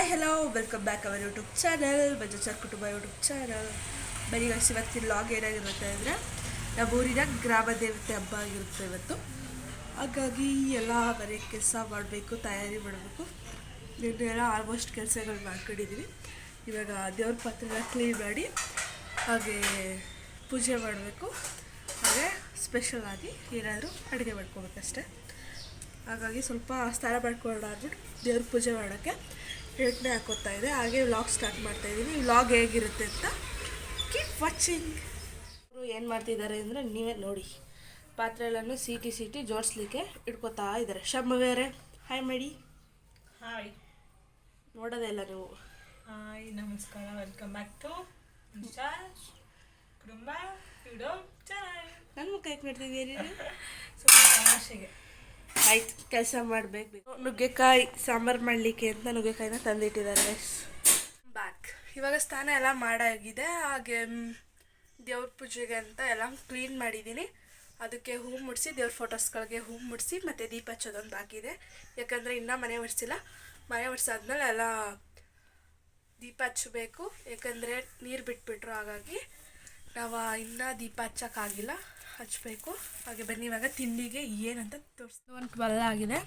Hi hello welcome back our YouTube channel ಬಜಾಚಾರ್ ಕುಟುಂಬ YouTube channel ಬರೀ guys ಇವತ್ತಿನ log ಏನಾಗಿರುತ್ತೆ ಅಂದರೆ ನಮ್ಮ ಊರಿನ ಗ್ರಾಮ ದೇವತೆ ಹಬ್ಬ ಆಗಿರುತ್ತೆ ಇವತ್ತು. ಹಾಗಾಗಿ ಎಲ್ಲ ಬರೀ ಕೆಲಸ ಮಾಡಬೇಕು, ತಯಾರಿ ಮಾಡಬೇಕು. ನಿನ್ನೆ ಎಲ್ಲ ಆಲ್ಮೋಸ್ಟ್ ಕೆಲಸಗಳು ಮಾಡ್ಕೊಂಡಿದ್ದೀವಿ ಇವಾಗ ದೇವ್ರ ಪಾತ್ರೆ ಕ್ಲೀನ್ ಮಾಡಿ ಹಾಗೆ ಪೂಜೆ ಮಾಡಬೇಕು. ಹಾಗೆ ಸ್ಪೆಷಲ್ ಆಗಿ ಏನಾದರೂ ಅಡುಗೆ ಮಾಡ್ಕೋಬೇಕಷ್ಟೆ. ಹಾಗಾಗಿ ಸ್ವಲ್ಪ ಸ್ನಾನ ಮಾಡ್ಕೊಳ್ಳೋಣ ಅಂದ್ಬಿಟ್ಟು ದೇವ್ರ ಪೂಜೆ ಮಾಡೋಕ್ಕೆ ಎಣ್ಣೆ ಹಾಕೋತಾ ಇದೆ. ಹಾಗೆ ವ್ಲಾಗ್ ಸ್ಟಾರ್ಟ್ ಮಾಡ್ತಾ ಇದ್ದೀನಿ. ವ್ಲಾಗ್ ಹೇಗಿರುತ್ತೆ ಅಂತ ಕೀಪ್ ವಾಚಿಂಗ್ ಅವರು ಏನು ಮಾಡ್ತಿದ್ದಾರೆ ಅಂದರೆ ನೀವೇ ನೋಡಿ. ಪಾತ್ರೆಗಳನ್ನು ಎಲ್ಲನೂ ಸೀಟಿ ಸೀಟಿ ಜೋಡಿಸ್ಲಿಕ್ಕೆ ಇಟ್ಕೋತಾ ಇದ್ದಾರೆ. ಶಂಭವೇರೆ ಹಾಯ್ ಮಾಡಿ. ಹಾಯ್ ನೋಡೋದೇ ಇಲ್ಲ ನೀವು. ಹಾಯ್ ನಮಸ್ಕಾರ. ವೆಲ್ಕಮ್ ಬ್ಯಾಕ್ ಟು ಕುಟುಂಬ ಯೂಟ್ಯೂಬ್ ಚಾನಲ್ ನನ್ನ ಮುಖ ಯಾಕೆ ಮಾಡ್ತಿದ್ದೀರಿ ಸೊ ತಮಾಷೆಗೆ. ಆಯ್ತು, ಕೆಲಸ ಮಾಡಬೇಕು. ನುಗ್ಗೆಕಾಯಿ ಸಾಂಬಾರು ಮಾಡಲಿಕ್ಕೆ ಅಂತ ನುಗ್ಗೆಕಾಯಿನ ತಂದಿಟ್ಟಿದ್ದಾರೆ ಬ್ಯಾಕ್ ಇವಾಗ ಸ್ನಾನ ಎಲ್ಲ ಮಾಡಾಗಿದೆ. ಹಾಗೆ ದೇವ್ರ ಪೂಜೆಗೆ ಅಂತ ಎಲ್ಲ ಕ್ಲೀನ್ ಮಾಡಿದ್ದೀನಿ. ಅದಕ್ಕೆ ಹೂ ಮುಡಿಸಿ, ದೇವ್ರ ಫೋಟೋಸ್ಗಳಿಗೆ ಹೂ ಮುಡಿಸಿ, ಮತ್ತು ದೀಪ ಹಚ್ಚೋದೊಂದು ಬಾಕಿ ಇದೆ. ಯಾಕಂದರೆ ಇನ್ನೂ ಮನೆ ಒರೆಸಿಲ್ಲ. ಮನೆ ಒರೆಸಾದ್ಮೇಲೆ ಎಲ್ಲ ದೀಪ ಹಚ್ಚಬೇಕು. ಯಾಕಂದರೆ ನೀರು ಬಿಟ್ಬಿಟ್ರು ಹಾಗಾಗಿ. ನಾವು ಇನ್ನೂ ದೀಪ ಹಚ್ಚೋಕ್ಕಾಗಿಲ್ಲ. ಹಚ್ಚಬೇಕು ಹಾಗೆ ಬನ್ನಿ, ಇವಾಗ ತಿಂಡಿಗೆ ಏನಂತ ತೋರಿಸ್ತು ಒಂದು ಬಲ್ಲ ಆಗಿದೆ.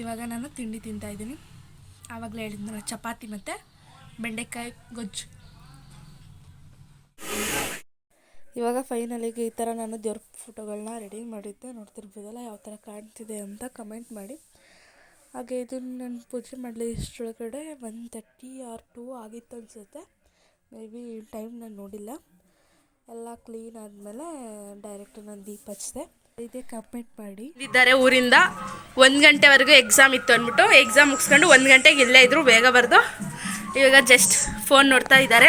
ಇವಾಗ ನಾನು ತಿಂಡಿ ತಿಂತಾ ಇದ್ದೀನಿ. ಆವಾಗಲೇ ಹೇಳಿದ್ನಲ್ಲ ಚಪಾತಿ ಮತ್ತು ಬೆಂಡೆಕಾಯಿ ಗೊಜ್ಜು. ಇವಾಗ ಫೈನಲಿಗೆ ಈ ಥರ ನಾನು ದೇವ್ರ ಫೋಟೋಗಳನ್ನ ರೆಡಿ ಮಾಡಿದ್ದೆ. ನೋಡ್ತಿರ್ಬೋದಲ್ಲ, ಯಾವ ಥರ ಕಾಣ್ತಿದೆ ಅಂತ ಕಮೆಂಟ್ ಮಾಡಿ. ಹಾಗೆ ಇದನ್ನು ನಾನು ಪೂಜೆ ಮಾಡಲಿ ಇಷ್ಟೊಳಗಡೆ ಒನ್ ತರ್ಟಿ ಆರ್ ಟೂ ಆಗಿತ್ತು ಅನಿಸುತ್ತೆ ಮೇ ಬಿ ಟೈಮ್ ನಾನು ನೋಡಿಲ್ಲ. ಎಲ್ಲ ಕ್ಲೀನ್ ಆದಮೇಲೆ ಡೈರೆಕ್ಟ್ ನಾನು ದೀಪ ಹಚ್ಚಿದೆ. ಇದೇ ಕಮೆಂಟ್ ಮಾಡಿ. ಇದ್ದಾರೆ ಊರಿಂದ ಒಂದು ಗಂಟೆವರೆಗೂ ಎಕ್ಸಾಮ್ ಇತ್ತು ಅಂದ್ಬಿಟ್ಟು ಎಕ್ಸಾಮ್ ಮುಗಿಸ್ಕೊಂಡು ಒಂದು ಗಂಟೆಗೆ ಇಲ್ಲೇ ಇದ್ರು, ಬೇಗ ಬರೆದು. ಇವಾಗ ಜಸ್ಟ್ ಫೋನ್ ನೋಡ್ತಾ ಇದ್ದಾರೆ.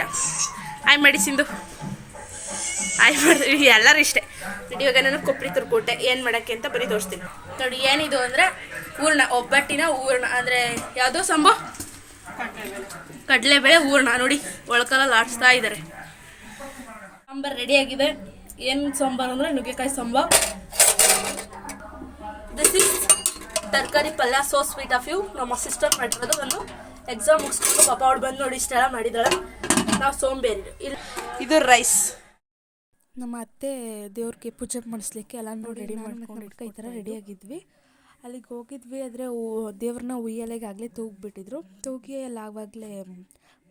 ಆಯ್ ಮೆಡಿಸಿನ್ದು ಆಯ್ ಮಾಡ್ತೀವಿ ಎಲ್ಲರೂ ಇಷ್ಟೇ. ಇವಾಗ ನಾನು ಕೊಪ್ಪರಿ ತುರ್ಕೊಟ್ಟೆ ಏನು ಮಾಡೋಕ್ಕೆ ಅಂತ ಬರೀ ತೋರಿಸ್ತೀನಿ. ನೋಡಿ, ಏನಿದು ಅಂದರೆ ಹೂರ್ಣ, ಒಬ್ಬಟ್ಟಿನ ಹೂರ್ಣ, ಅಂದರೆ ಯಾವುದೋ ಸಂಭವ? ಕಡಲೆಬೇಳೆ. ಊರ್ಣ ನೋಡಿ ಒಳಕಲ್ಲ ಆಡಿಸ್ತಾ ಇದ್ದಾರೆ. ಸಾಂಬಾರು ರೆಡಿ ಆಗಿದೆ. ಏನು ಸಾಂಬಾರು ಅಂದರೆ ನುಗ್ಗೆಕಾಯಿ sambar. This is tarakari palya so sweet of you ನಮ್ಮ ಸಿಸ್ಟರ್ ಮಾಡಿರೋದು ಒಂದು ಎಕ್ಸಾಮ್ ಮುಗಿಸ್ಕೊಂಡು ಪಾಪ ಅವ್ಳು ಬಂದು ನೋಡಿ ಇಷ್ಟೆಲ್ಲ ಮಾಡಿದಾಳೆ ನಾವು ಸೋಂಬೇರಿ. ಇಲ್ಲಿ ಇದು ರೈಸ್ ನಮ್ಮ ಅತ್ತೆ ದೇವ್ರಿಗೆ ಪೂಜೆ ಮಾಡಿಸ್ಲಿಕ್ಕೆ ಎಲ್ಲ ನೋಡಿ ರೆಡಿ ಮಾಡ್ಕೊಂಡು ಈ ಥರ ರೆಡಿ ಆಗಿದ್ವಿ ಅಲ್ಲಿಗೆ ಹೋಗಿದ್ವಿ ಆದರೆ ದೇವ್ರನ್ನ ಉಯ್ಯಲೆಗೆ ಆಗಲೇ ತೂಗಿಬಿಟ್ಟಿದ್ರು. ತೂಗಿ ಅಲ್ಲಿ ಆವಾಗಲೇ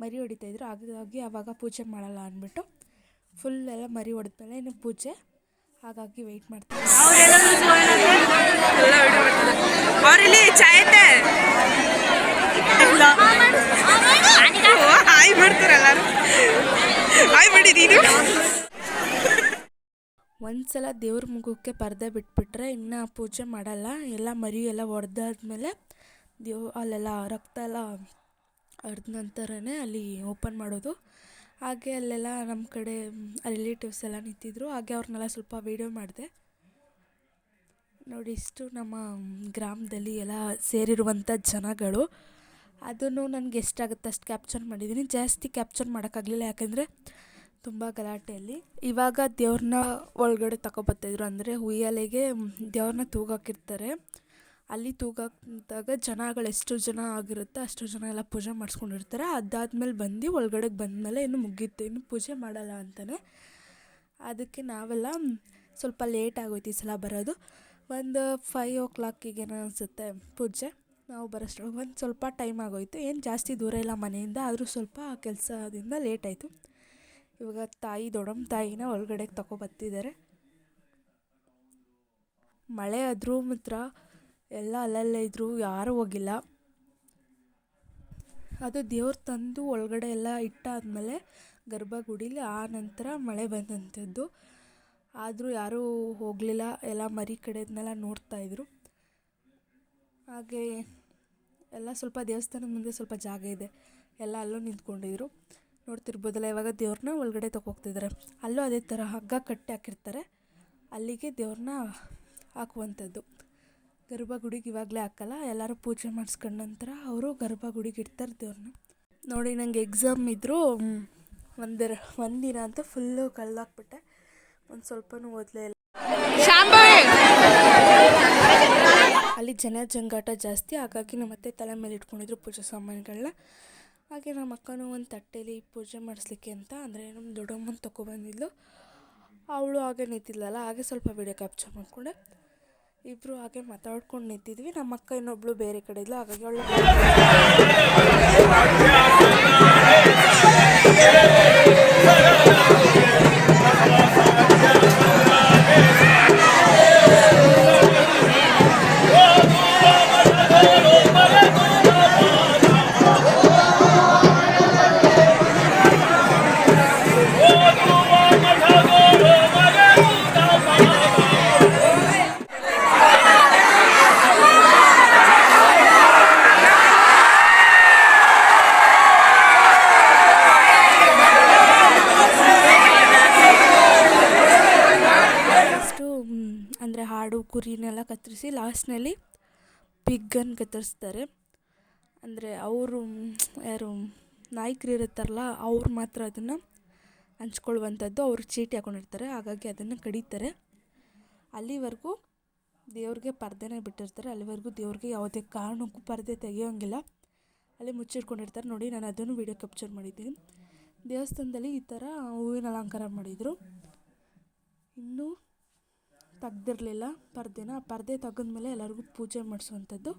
ಮರಿ ಹೊಡಿತಾಯಿದ್ರು ಹಾಗಾಗಿ ಆವಾಗ ಪೂಜೆ ಮಾಡಲ್ಲ ಅಂದ್ಬಿಟ್ಟು ಫುಲ್ ಎಲ್ಲ ಮರಿ ಹೊಡೆದ್ಮೇಲೆ ಇನ್ನು ಪೂಜೆ. ಹಾಗಾಗಿ ವೆಯ್ಟ್ ಮಾಡ್ತಾರೆ ಅವರಿಲ್ಲಿ ಚಾಯತೆ ಹಾಯ್ ಮಾಡ್ತಾರಲ್ಲ ಹಾಯ್ ಮಾಡಿ ನೀನು. ಒಂದ್ಸಲ ದೇವ್ರ ಮುಖಕ್ಕೆ ಪರ್ದೆ ಬಿಟ್ಬಿಟ್ರೆ ಇನ್ನ ಪೂಜೆ ಮಾಡಲ್ಲ. ಎಲ್ಲ ಮರಿ ಎಲ್ಲ ಒಡೆದಾದ್ಮೇಲೆ ದೇವ್ ಅಲ್ಲೆಲ್ಲ ರಕ್ತ ಎಲ್ಲ ಹರಿದ ನಂತರನೇ ಅಲ್ಲಿ ಓಪನ್ ಮಾಡೋದು. ಹಾಗೆ ಅಲ್ಲೆಲ್ಲ ನಮ್ಮ ಕಡೆ ರಿಲೇಟಿವ್ಸ್ ಎಲ್ಲ ನಿಂತಿದ್ರು. ಹಾಗೆ ಅವ್ರನ್ನೆಲ್ಲ ಸ್ವಲ್ಪ ವೀಡಿಯೋ ಮಾಡಿದೆ. ನೋಡಿ ಇಷ್ಟು ನಮ್ಮ ಗ್ರಾಮದಲ್ಲಿ ಎಲ್ಲ ಸೇರಿರುವಂಥ ಜನಗಳು. ಅದನ್ನು ನನಗೆ ಎಷ್ಟಾಗುತ್ತೆ ಅಷ್ಟು ಕ್ಯಾಪ್ಚರ್ ಮಾಡಿದ್ದೀನಿ. ಜಾಸ್ತಿ ಕ್ಯಾಪ್ಚರ್ ಮಾಡೋಕ್ಕಾಗಲಿಲ್ಲ. ಯಾಕಂದರೆ ತುಂಬ ಗಲಾಟೆಯಲ್ಲಿ. ಇವಾಗ ದೇವ್ರನ್ನ ಒಳಗಡೆ ತಗೊಬರ್ತಾಯಿದ್ರು ಅಂದರೆ ಉಯ್ಯಾಲೆಗೆ ದೇವ್ರನ್ನ ತೂಗಾಕಿರ್ತಾರೆ. ಅಲ್ಲಿ ತೂಗಾಕಿದಾಗ ಜನಗಳು ಎಷ್ಟು ಜನ ಆಗಿರುತ್ತೆ, ಅಷ್ಟು ಜನ ಎಲ್ಲ ಪೂಜೆ ಮಾಡಿಸ್ಕೊಂಡಿರ್ತಾರೆ. ಅದಾದ್ಮೇಲೆ ಬಂದು ಒಳಗಡೆಗೆ ಬಂದಮೇಲೆ ಇನ್ನು ಮುಗೀತು. ಇನ್ನು ಪೂಜೆ ಮಾಡಲ್ಲ ಅಂತಲೇ ಅದಕ್ಕೆ ನಾವೆಲ್ಲ ಸ್ವಲ್ಪ ಲೇಟ್ ಆಗೋಯ್ತು ಈ ಸಲ ಬರೋದು. ಒಂದು ಫೈವ್ ಓ ಕ್ಲಾಕಿಗೇನೋ ಅನಿಸುತ್ತೆ ಪೂಜೆ. ನಾವು ಬರೋಷ್ಟ್ರೊಳಗೆ ಒಂದು ಸ್ವಲ್ಪ ಟೈಮ್ ಆಗೋಯ್ತು. ಏನು ಜಾಸ್ತಿ ದೂರ ಇಲ್ಲ ಮನೆಯಿಂದ, ಆದರೂ ಸ್ವಲ್ಪ ಕೆಲಸದಿಂದ ಲೇಟ್ ಆಯಿತು. ಇವಾಗ ತಾಯಿ ದೊಡಮ್ ತಾಯಿನ ಒಳಗಡೆಗೆ ತಗೊಬರ್ತಿದ್ದಾರೆ ಮಳೆ ಆದರೂ ಮಾತ್ರ ಎಲ್ಲ ಅಲ್ಲಲ್ಲೇ ಇದ್ದರು ಯಾರೂ ಹೋಗಿಲ್ಲ. ಅದು ದೇವ್ರು ತಂದು ಒಳಗಡೆ ಎಲ್ಲ ಇಟ್ಟಾದಮೇಲೆ ಗರ್ಭಗುಡಿಲಿ ಆ ನಂತರ ಮಳೆ ಬಂದಂಥದ್ದು. ಆದರೂ ಯಾರೂ ಹೋಗಲಿಲ್ಲ. ಎಲ್ಲ ಮರಿ ಕಡೆದನ್ನೆಲ್ಲ ನೋಡ್ತಾಯಿದ್ರು ಹಾಗೆ ಎಲ್ಲ ಸ್ವಲ್ಪ ದೇವಸ್ಥಾನದ ಮುಂದೆ ಸ್ವಲ್ಪ ಜಾಗ ಇದೆ. ಎಲ್ಲ ಅಲ್ಲೂ ನಿಂತ್ಕೊಂಡಿದ್ರು. ನೋಡ್ತಿರ್ಬೋದಲ್ಲ, ಇವಾಗ ದೇವ್ರನ್ನ ಒಳಗಡೆ ತಗೋಗ್ತಿದ್ದಾರೆ ಅಲ್ಲೂ ಅದೇ ಥರ ಹಗ್ಗ ಕಟ್ಟಿ ಹಾಕಿರ್ತಾರೆ. ಅಲ್ಲಿಗೆ ದೇವ್ರನ್ನ ಹಾಕುವಂಥದ್ದು. ಗರ್ಭಗುಡಿಗೆ ಇವಾಗಲೇ ಹಾಕಲ್ಲ ಎಲ್ಲರೂ ಪೂಜೆ ಮಾಡಿಸ್ಕೊಂಡ ನಂತರ ಅವರು ಗರ್ಭಗುಡಿಗೆ ಇಡ್ತಾರೆ ದೇವ್ರನ್ನ ನೋಡಿ ನನಗೆ ಎಕ್ಸಾಮ್ ಇದ್ದರೂ ಒಂದರ ಒಂದಿನ ಅಂತ ಫುಲ್ಲು ಕಳೆದಾಕ್ಬಿಟ್ಟೆ. ಒಂದು ಸ್ವಲ್ಪನೂ ಓದಲೇ ಇಲ್ಲ. ಅಲ್ಲಿ ಜನ ಜಂಗಾಟ ಜಾಸ್ತಿ ಹಾಗಾಗಿ ನಮ್ಮ ಅತ್ತೆ ತಲೆ ಮೇಲೆ ಇಟ್ಕೊಂಡಿದ್ರು ಪೂಜೆ ಸಾಮಾನುಗಳನ್ನ ಹಾಗೆ ನಮ್ಮ ಅಕ್ಕನೂ ಒಂದು ತಟ್ಟೆಯಲ್ಲಿ ಪೂಜೆ ಮಾಡಿಸ್ಲಿಕ್ಕೆ ಅಂತ ಅಂದರೆ ನಮ್ಮ ದೊಡ್ಡಮ್ಮನ ತೊಗೊಬಂದಿದ್ಲು ಅವಳು ಹಾಗೆ ನಿಂತಿದ್ಲಲ್ಲ ಹಾಗೆ ಸ್ವಲ್ಪ ವಿಡಿಯೋ ಕ್ಯಾಪ್ಚರ್ ಮಾಡಿಕೊಂಡೆ. ಇಬ್ಬರು ಹಾಗೆ ಮಾತಾಡ್ಕೊಂಡು ನಿಂತಿದ್ವಿ. ನಮ್ಮ ಅಕ್ಕ ಇನ್ನೊಬ್ಳು ಬೇರೆ ಕಡೆ ಇದ್ಲು. ಹಾಗಾಗಿ ಅವಳು ಕತ್ತರಿಸಿ ಲಾಸ್ಟ್ನಲ್ಲಿ ಪಿಗ್ಗನ್ನು ಕತ್ತರಿಸ್ತಾರೆ. ಅಂದರೆ ಅವರು, ಯಾರು, ನಾಯಕರು ಇರುತ್ತಾರಲ್ಲ, ಅವ್ರು ಮಾತ್ರ ಅದನ್ನು ಹಂಚ್ಕೊಳ್ಳುವಂಥದ್ದು, ಅವರು ಚೀಟಿ ಹಾಕೊಂಡಿರ್ತಾರೆ. ಹಾಗಾಗಿ ಅದನ್ನು ಕಡಿತಾರೆ. ಅಲ್ಲಿವರೆಗೂ ದೇವ್ರಿಗೆ ಪರ್ದೆನೇ ಬಿಟ್ಟಿರ್ತಾರೆ. ಅಲ್ಲಿವರೆಗೂ ದೇವ್ರಿಗೆ ಯಾವುದೇ ಕಾರಣಕ್ಕೂ ಪರ್ದೆ ತೆಗೆಯೋಂಗಿಲ್ಲ. ಅಲ್ಲಿ ಮುಚ್ಚಿಟ್ಕೊಂಡಿರ್ತಾರೆ. ನೋಡಿ, ನಾನು ಅದನ್ನು ವೀಡಿಯೋ ಕ್ಯಾಪ್ಚರ್ ಮಾಡಿದ್ದೀನಿ. ದೇವಸ್ಥಾನದಲ್ಲಿ ಈ ಥರ ಹೂವಿನ ಅಲಂಕಾರ ಮಾಡಿದರು. ಇನ್ನೂ ತೆಗ್ದಿರಲಿಲ್ಲ ಪರ್ದೆನ. ಆ ಪರ್ದೆ ತೆಗೆದ್ಮೇಲೆ ಎಲ್ಲರಿಗೂ ಪೂಜೆ ಮಾಡಿಸುವಂಥದ್ದು.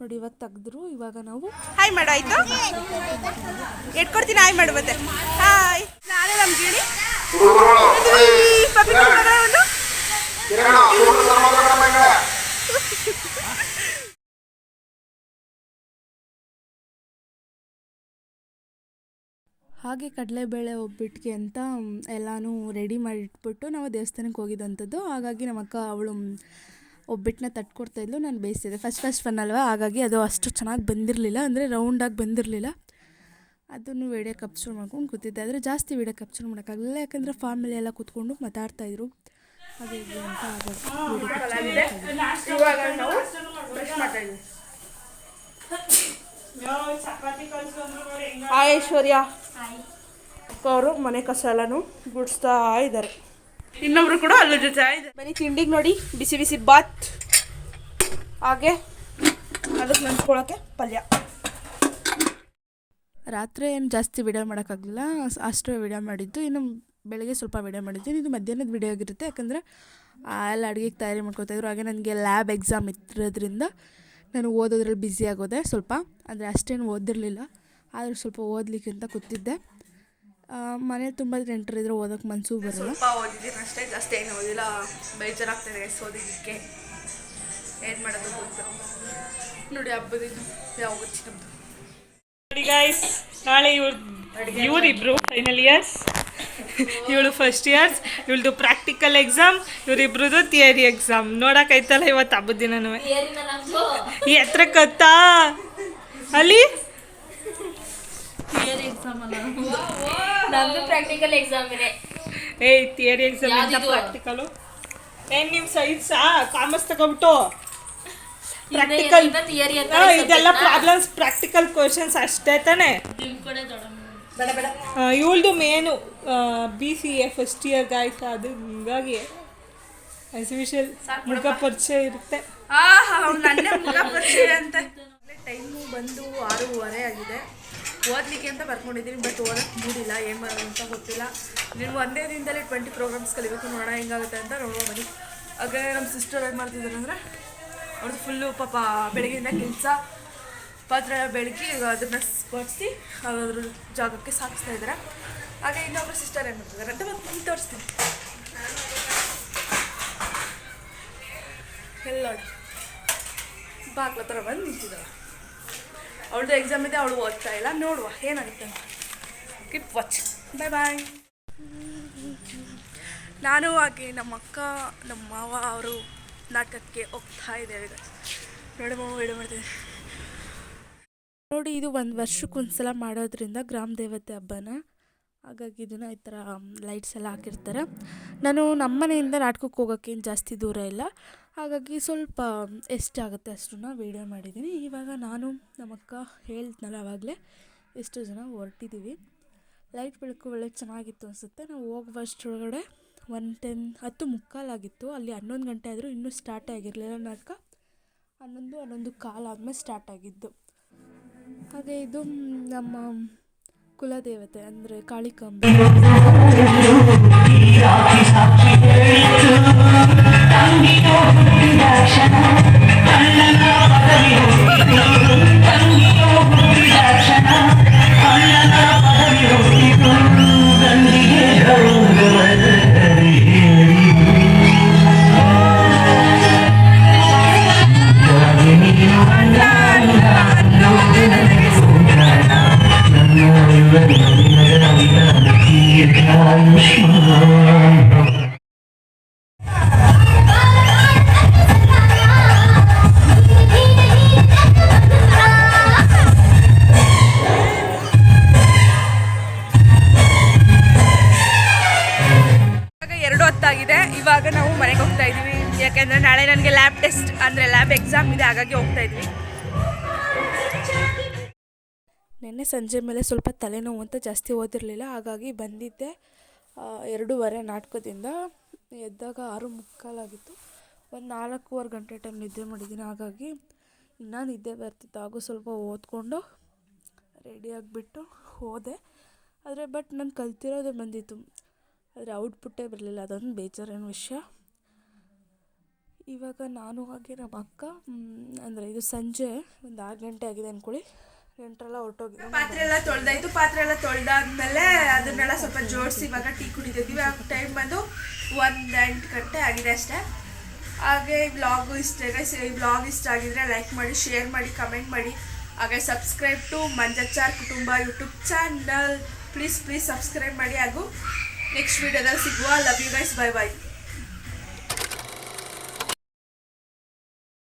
ನೋಡಿ ಇವಾಗ ತೆಗೆದ್ರು ಇವಾಗ ನಾವು ಹಾಯ್ ಮಾಡು ಆಯ್ತು? ಇಟ್ಕೊಡ್ತೀನಿ ಹಾಯ್ ಮಾಡು ಮತ್ತೆ. ಹಾಯ್ ನಾನೇ ನಮ್ಗೆ ಗಿಳಿ. ಹಾಗೆ ಕಡಲೆಬೇಳೆ ಒಬ್ಬಿಟ್ಟಿಗೆ ಅಂತ ಎಲ್ಲನೂ ರೆಡಿ ಮಾಡಿಟ್ಬಿಟ್ಟು ನಾವು ದೇವಸ್ಥಾನಕ್ಕೆ ಹೋಗಿದ್ದಂಥದ್ದು ಹಾಗಾಗಿ ನಮ್ಮ ಅಕ್ಕ ಅವಳು ಒಬ್ಬಿಟ್ಟನ್ನ ತಟ್ಕೊಡ್ತಾ ಇದ್ಲು, ನಾನು ಬೇಯಿಸಿದೆ ಫಸ್ಟ್ ಫಸ್ಟ್ ಫನ್ ಅಲ್ವಾ? ಹಾಗಾಗಿ ಅದು ಅಷ್ಟು ಚೆನ್ನಾಗಿ ಬಂದಿರಲಿಲ್ಲ, ಅಂದರೆ ರೌಂಡಾಗಿ ಬಂದಿರಲಿಲ್ಲ. ಅದನ್ನು ವೀಡಿಯೋ ಕ್ಯಾಪ್ಚರ್ ಮಾಡ್ಕೊಂಡು ಕೂತಿದ್ದೆ. ಆದರೆ ಜಾಸ್ತಿ ವೀಡಿಯೋ ಕ್ಯಾಪ್ಚರ್ ಮಾಡೋಕ್ಕಾಗಲಿಲ್ಲ, ಯಾಕಂದರೆ ಫ್ಯಾಮಿಲಿ ಎಲ್ಲ ಕೂತ್ಕೊಂಡು ಮಾತಾಡ್ತಾಯಿದ್ರು ಹಾಗೆ ಅಂತ ವೀಡಿಯೋ ಹಾಯ್ ಐಶ್ವರ್ಯ. ಅವರು ಮನೆ ಕಸ ಎಲ್ಲನೂ ಗುಡಿಸ್ತಾ ಇದ್ದಾರೆ ಇನ್ನೊಬ್ರು ಕೂಡ ಅಲ್ಲೂ ಜೊತೆ ಇದೆ ಬನ್ನಿ ತಿಂಡಿಗೆ ನೋಡಿ ಬಿಸಿ ಬಿಸಿ ಬಾತ್. ಹಾಗೆ ಅದಕ್ಕೆ ನೆನ್ಸ್ಕೊಳಕ್ಕೆ ಪಲ್ಯ. ರಾತ್ರಿ ಏನು ಜಾಸ್ತಿ ವಿಡಿಯೋ ಮಾಡೋಕ್ಕಾಗಲಿಲ್ಲ ಅಷ್ಟು ಅಷ್ಟೇ ವಿಡಿಯೋ ಮಾಡಿದ್ದು. ಇನ್ನು ಬೆಳಗ್ಗೆ ಸ್ವಲ್ಪ ವಿಡಿಯೋ ಮಾಡಿದ್ದೀನಿ. ಇದು ಮಧ್ಯಾಹ್ನದ ವಿಡಿಯೋ ಆಗಿರುತ್ತೆ. ಯಾಕಂದರೆ ಎಲ್ಲ ಅಡುಗೆಗೆ ತಯಾರಿ ಮಾಡ್ಕೊತಾಯಿದ್ರು ಹಾಗೆ ನನಗೆ ಲ್ಯಾಬ್ ಎಕ್ಸಾಮ್ ಇರೋದ್ರಿಂದ ನಾನು ಓದೋದ್ರಲ್ಲಿ ಬ್ಯುಸಿ ಆಗೋದೆ ಸ್ವಲ್ಪ ಅಂದರೆ ಅಷ್ಟೇನು ಓದಿರಲಿಲ್ಲ. ಆದರೂ ಸ್ವಲ್ಪ ಓದಲಿಕ್ಕೆ ಅಂತ ಕೂತಿದ್ದೆ. ಮನೇಲಿ ತುಂಬ ನೆಂಟರಿದ್ರೆ ಓದೋಕ್ಕೆ ಮನಸ್ಸು ಬರಲ್ಲ. ಸ್ವಲ್ಪ ಓದಿದ್ದೀನಿ ಅಷ್ಟೇ ಜಾಸ್ತಿ ಏನು ಓದಿಲ್ಲ. ಬೇಜಾರಾಗ್ತದೆ ಎಸ್ ಓದಿದ್ದಕ್ಕೆ ಏನು ಮಾಡೋದು ಗೊತ್ತು? ನೋಡಿ ಹಬ್ಬದ ಯಾವ ಗೊತ್ತಿ ನೋಡಿ ಗಾಯ್ಸ್ ನಾಳೆ ಇವ್ರು ಇವರಿಬ್ರು ಫೈನಲ್ ಇಯರ್ಸ್ ಇವಳು ಫಸ್ಟ್ ಇಯರ್ಸ್ ಇವಳದು ಪ್ರಾಕ್ಟಿಕಲ್ ಎಕ್ಸಾಮ್ ಇವರಿಬ್ರದ್ದು ಥಿಯರಿ ಎಕ್ಸಾಮ್ ನೋಡೋಕ್ಕಾಯ್ತಲ್ಲ ಇವತ್ತು ಹಬ್ಬದ ದಿನನೂ. ಎತ್ರ ಕತ್ತಾ ಅಲ್ಲಿ? ಪ್ರಾಕ್ಟಿಕಲ್ ಎಕ್ಸಾಮ್ ಏಯ್ ಥಿಯರಿ ಎಕ್ಸಾಮ್ ಅಂತ? ಪ್ರಾಕ್ಟಿಕಲು ಏನ್ ನೀವು ಸೈನ್ಸಾ ಕಾಮರ್ಸ್ ತಗೊಂಬಿಟ್ಟು? ಪ್ರಾಕ್ಟಿಕಲ್ ಇದೆಲ್ಲ ಪ್ರಾಬ್ಲಮ್ಸ್ ಪ್ರಾಕ್ಟಿಕಲ್ ಕ್ವಶನ್ಸ್ ಅಷ್ಟೇ ತಾನೇ? ಇವಳ್ದು main B C A first year guys ಅದು ಹಿಂಗಾಗಿ ಆಸ್ ಯೂಶಲ್ ಮುಖ ಪರಿಚಯ ಇರುತ್ತೆ. ಅಂತ. ಟೈಮು ಬಂದು ಆರೂವರೆ ಆಗಿದೆ. ಓದಲಿಕ್ಕೆ ಅಂತ ಬರ್ಕೊಂಡಿದ್ದೀನಿ ಬಟ್ ಓದಕ್ಕೆ ಮೂಡಿಲ್ಲ ಏನು ಮಾಡೋದು ಅಂತ ಗೊತ್ತಿಲ್ಲ. ನೀವು ಒಂದೇ ದಿನದಲ್ಲಿ ಟ್ವೆಂಟಿ ಪ್ರೋಗ್ರಾಮ್ಸ್ ಕಲಿಬೇಕು ನೋಡೋಣ ಹೆಂಗಾಗುತ್ತೆ ಅಂತ ನೋಡೋ ಬನ್ನಿ. ಹಾಗೆ ನಮ್ಮ ಸಿಸ್ಟರ್ ಏನು ಮಾಡ್ತಿದ್ದಾರೆ ಅಂದರೆ ಅವ್ರದ್ದು ಫುಲ್ಲು ಪಾಪ ಬೆಳಗ್ಗೆಯಿಂದ ಕೆಲಸ ಪಾತ್ರೆ ಬೆಳಗ್ಗೆ ಬೆಳಗಿ ಅದನ್ನು ಸ್ಪರ್ಸಿ ಅದ್ರ ಜಾಗಕ್ಕೆ ಸಾಗಿಸ್ತಾ ಇದ್ದಾರೆ ಹಾಗೆ ಇನ್ನೊಬ್ರು ಸಿಸ್ಟರ್ ಏನು ಮಾಡ್ತಿದ್ದಾರೆ? ಅಂತ ಮತ್ತೆ ತೋರಿಸ್ತೀನಿ. ಎಲ್ಲ ಬಾಗ್ಲ ಥರ ಬಂದು ನಿಂತಿದ್ದಾಳೆ. ಅವಳದು ಎಕ್ಸಾಮ್ ಇದೆ, ಅವಳು ಓದ್ತಾ ಇಲ್ಲ. ನೋಡುವ ಏನಾಗುತ್ತೆ ಅಂತ. ಕಿಪ್ ವಾಚ್ ಬಾಯ್ ಬಾಯ್ ನಾನು ಹಾಗೆ ನಮ್ಮ ಅಕ್ಕ, ನಮ್ಮ ಮಾವ ಅವರು ನಾಟಕಕ್ಕೆ ಹೋಗ್ತಾ ಇದ್ದೇವೆ ನೋಡಿ ಮಾವ ವಿಡಿಯೋ ನೋಡಿ, ಇದು ಒಂದು ವರ್ಷಕ್ಕೊಂದ್ಸಲ ಮಾಡೋದ್ರಿಂದ ಗ್ರಾಮ ದೇವತೆ ಹಬ್ಬನ ಹಾಗಾಗಿ ಇದನ್ನು ಈ ಥರ ಲೈಟ್ಸ್ ಎಲ್ಲ ಹಾಕಿರ್ತಾರೆ. ನಾನು ನಮ್ಮ ಮನೆಯಿಂದ ನಾಟಕಕ್ಕೆ ಹೋಗೋಕ್ಕೇನು ಜಾಸ್ತಿ ದೂರ ಇಲ್ಲ. ಹಾಗಾಗಿ ಸ್ವಲ್ಪ ಎಷ್ಟಾಗುತ್ತೆ ಅಷ್ಟನ್ನ ವೀಡಿಯೋ ಮಾಡಿದ್ದೀನಿ ಇವಾಗ ನಾನು ನಮ್ಮಕ್ಕ ಹೇಳಿದ್ನಲ್ಲ ಆವಾಗಲೇ ಎಷ್ಟು ಜನ ಹೊರಟಿದ್ದೀವಿ ಲೈಟ್ ಬೆಳಕು ಒಳ್ಳೆ ಚೆನ್ನಾಗಿತ್ತು ಅನಿಸುತ್ತೆ. ನಾವು ಹೋಗುವಷ್ಟರೊಳಗಡೆ ಒನ್ ಟೆನ್ ಹತ್ತು ಮುಕ್ಕಾಲಾಗಿತ್ತು ಅಲ್ಲಿ ಹನ್ನೊಂದು ಗಂಟೆ ಆದರೂ ಇನ್ನೂ ಸ್ಟಾರ್ಟೇ ಆಗಿರಲಿಲ್ಲ ನಾಟಕ ಹನ್ನೊಂದು ಹನ್ನೊಂದು ಕಾಲ ಆದಮೇಲೆ ಸ್ಟಾರ್ಟ್ ಆಗಿದ್ದು. ಹಾಗೆ ಇದು ನಮ್ಮ ಕುಲದೇವತೆ ಅಂದರೆ ಕಾಳಿಕಾಂಬ. ಇವಾಗ ಹೊತ್ತಾಗಿದೆ. ಇವಾಗ ನಾವು ಮನೆಗೆ ಹೋಗ್ತಾ ಇದೀವಿ ಯಾಕೆಂದ್ರೆ ನಾಳೆ ನನಗೆ ಲ್ಯಾಬ್ ಟೆಸ್ಟ್ ಅಂದರೆ ಲ್ಯಾಬ್ ಎಕ್ಸಾಮ್ ಇದೆ, ಹಾಗಾಗಿ ಹೋಗ್ತಾ ಇದ್ವಿ. ನಿನ್ನೆ ಸಂಜೆ ಮೇಲೆ ಸ್ವಲ್ಪ ತಲೆನೋವು ಅಂತ ಜಾಸ್ತಿ ಓದಿರಲಿಲ್ಲ, ಹಾಗಾಗಿ ಬಂದಿದ್ದೆ. ಎರಡೂವರೆ ನಾಟಕದಿಂದ ಎದ್ದಾಗ ಆರು ಮುಕ್ಕಾಲಾಗಿತ್ತು. ಒಂದು ನಾಲ್ಕೂವರೆ ಗಂಟೆ ಟೈಮ್ ನಿದ್ದೆ ಮಾಡಿದ್ದೀನಿ. ಹಾಗಾಗಿ ಇನ್ನೂ ನಿದ್ದೆ ಬರ್ತಿತ್ತು. ಹಾಗೂ ಸ್ವಲ್ಪ ಓದ್ಕೊಂಡು ರೆಡಿ ಆಗಿಬಿಟ್ಟು ಹೋದೆ. ಆದರೆ ಬಟ್ ನಾನು ಕಲ್ತಿರೋದೇ ಬಂದಿತ್ತು. ಆದರೆ ಔಟ್ಪುಟ್ಟೇ ಬರಲಿಲ್ಲ. ಅದೊಂದು ಬೇಜಾರಿನ ವಿಷಯ. ಇವಾಗ ನಾನು ಹಾಗೆ ನಮ್ಮ ಅಕ್ಕ ಅಂದರೆ ಇದು ಸಂಜೆ ಒಂದು ಆರು ಗಂಟೆ ಆಗಿದೆ ಅಂದ್ಕೊಳ್ಳಿ ನೆಂಟರೆಲ್ಲ ಹೊರಟೋಗಿ ಪಾತ್ರೆ ಎಲ್ಲ ತೊಳ್ದಾಯ್ತು. ಪಾತ್ರೆ ಎಲ್ಲ ತೊಳೆದಾದ್ಮೇಲೆ ಅದನ್ನೆಲ್ಲ ಸ್ವಲ್ಪ ಜೋಡಿಸಿ ಇವಾಗ ಟೀ ಕುಡಿತಿದ್ವಿ. ಆ ಟೈಮ್ ಬಂದು ಒಂದು ಎಂಟು ಗಂಟೆ ಆಗಿದೆ ಅಷ್ಟೇ. ಹಾಗೆ ಈ ಬ್ಲಾಗು ಇಷ್ಟ ಗೈಸ್ ಈ ಬ್ಲಾಗ್ ಇಷ್ಟ ಆಗಿದ್ರೆ ಲೈಕ್ ಮಾಡಿ, ಶೇರ್ ಮಾಡಿ, ಕಮೆಂಟ್ ಮಾಡಿ. ಹಾಗೆ ಸಬ್ಸ್ಕ್ರೈಬ್ ಟು ಮಂಜಚ್ಚಾರ್ ಕುಟುಂಬ YouTube channel. Please please subscribe ಮಾಡಿ. ಹಾಗೂ ನೆಕ್ಸ್ಟ್ ವೀಡಿಯೋದಲ್ಲಿ ಸಿಗುವ. Love you guys. Bye bye.